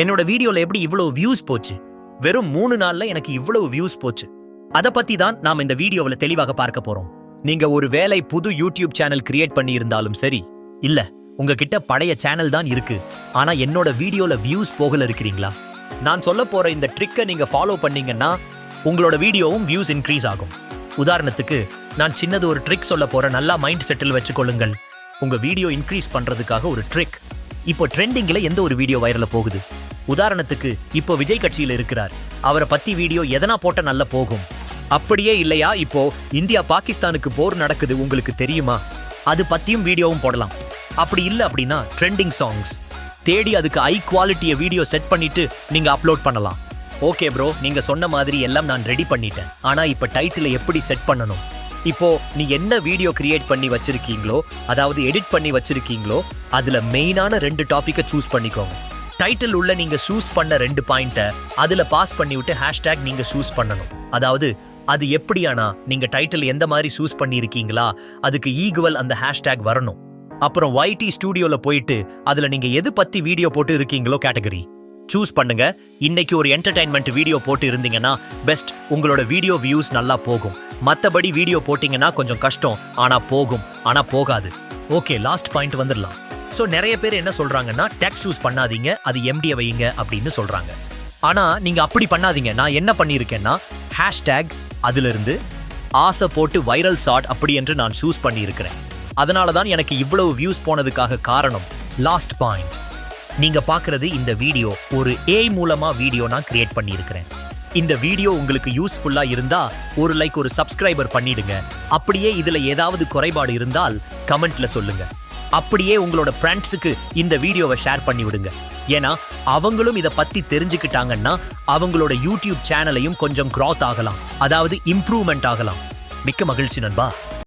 என்னோட வீடியோல எப்படி இவ்வளவு வியூஸ் போச்சு? வெறும் மூணு நாள்ல எனக்கு இவ்வளவு வியூஸ் போச்சு. அத பத்தி தான் நாம இந்த வீடியோவில் தெளிவாக பார்க்க போறோம். நீங்க ஒரு வேலை புது யூடியூப் சேனல் கிரியேட் பண்ணி இருந்தாலும் சரி இல்ல உங்ககிட்ட பழைய சேனல் தான் இருக்கு ஆனா என்னோட வீடியோல வியூஸ் போகல இருக்கிறீங்களா? நான் சொல்ல போற இந்த ட்ரிக்கை நீங்க ஃபாலோ பண்ணீங்கன்னா உங்களோட வீடியோவும் வியூஸ் இன்க்ரீஸ் ஆகும். உதாரணத்துக்கு நான் சின்னது ஒரு ட்ரிக் சொல்ல போற நல்லா மைண்ட் செட்டில் வச்சுக்கொள்ளுங்கள். உங்க வீடியோ இன்க்ரீஸ் பண்றதுக்காக ஒரு ட்ரிக் இப்போ ட்ரெண்டிங்ல எந்த ஒரு வீடியோ வைரல போகுது? உதாரணத்துக்கு இப்போ விஜய் கட்சியில இருக்கிறார். அவரை பத்தி வீடியோ எதனா போட்ட நல்ல போகும். அப்படியே இல்லையா இப்போ இந்தியா பாகிஸ்தானுக்கு போர் நடக்குது உங்களுக்கு தெரியுமா? அது பத்தியும் வீடியோவும் போடலாம். அப்படி இல்லை அப்படின்னா ட்ரெண்டிங் சாங்ஸ் தேடி அதுக்கு ஹை குவாலிட்டியை வீடியோ செட் பண்ணிட்டு நீங்க அப்லோட் பண்ணலாம். ஓகே ப்ரோ நீங்க சொன்ன மாதிரி எல்லாம் நான் ரெடி பண்ணிட்டேன். ஆனா இப்ப டைட்டிலை எப்படி செட் பண்ணணும்? இப்போ நீ என்ன வீடியோ கிரியேட் பண்ணி வச்சிருக்கீங்களோ அதாவது எடிட் பண்ணி வச்சிருக்கீங்களோ அதுல மெயினான ரெண்டு டாபிக்கை சூஸ் பண்ணிக்கோங்க. டைட்டில் உள்ள நீங்க சூஸ் பண்ண ரெண்டு பாயிண்ட்டை அதுல பாஸ் பண்ணி விட்டு ஹேஷ்டேக் நீங்க சூஸ் பண்ணணும். அதாவது அது எப்படியானா நீங்க டைட்டில் எந்த மாதிரி சூஸ் பண்ணியிருக்கீங்களா அதுக்கு ஈக்குவல் அந்த ஹேஷ்டேக் வரணும். அப்புறம் ஒய்டி ஸ்டூடியோல போயிட்டு அதுல நீங்க எது பத்தி வீடியோ போட்டு இருக்கீங்களோ கேட்டகரி சூஸ் பண்ணுங்க. இன்னைக்கு ஒரு என்டர்டைன்மெண்ட் வீடியோ போட்டு இருந்தீங்கன்னா பெஸ்ட் உங்களோட வீடியோ வியூஸ் நல்லா போகும். மத்தபடி வீடியோ போட்டீங்கன்னா கொஞ்சம் கஷ்டம் ஆனா போகும் ஆனா போகாது. ஓகே லாஸ்ட் பாயிண்ட் வந்துடலாம். ஸோ நிறைய பேர் என்ன சொல்றாங்கன்னா டேக்ஸ் யூஸ் பண்ணாதீங்க அது எம்டியை வையுங்க அப்படின்னு சொல்றாங்க. ஆனா நீங்க அப்படி பண்ணாதீங்க. நான் என்ன பண்ணியிருக்கேன்னா ஹேஷ்டேக் அதிலிருந்து ஆசை போட்டு வைரல் ஷாட் அப்படி என்று நான் சூஸ் பண்ணியிருக்கிறேன். அதனால தான் எனக்கு இவ்வளவு வியூஸ் போனதுக்காக காரணம் லாஸ்ட் பாயிண்ட் நீங்க பார்க்குறது இந்த வீடியோ ஒரு ஏஐ மூலமா வீடியோ நான் கிரியேட் பண்ணியிருக்கிறேன். இந்த வீடியோ உங்களுக்கு யூஸ்ஃபுல்லாக இருந்தால் ஒரு லைக் ஒரு சப்ஸ்கிரைபர் பண்ணிடுங்க. அப்படியே இதுல ஏதாவது குறைபாடு இருந்தால் கமெண்ட்ல சொல்லுங்க. அப்படியே உங்களோட ஃப்ரெண்ட்ஸுக்கு இந்த வீடியோவை ஷேர் பண்ணி விடுங்க ஏன்னா அவங்களும் இதை பத்தி தெரிஞ்சுக்கிட்டாங்கன்னா அவங்களோட யூடியூப் சேனலையும் கொஞ்சம் க்ராத் ஆகலாம். அதாவது இம்ப்ரூவ்மெண்ட் ஆகலாம். மிக்க மகிழ்ச்சி நண்பா.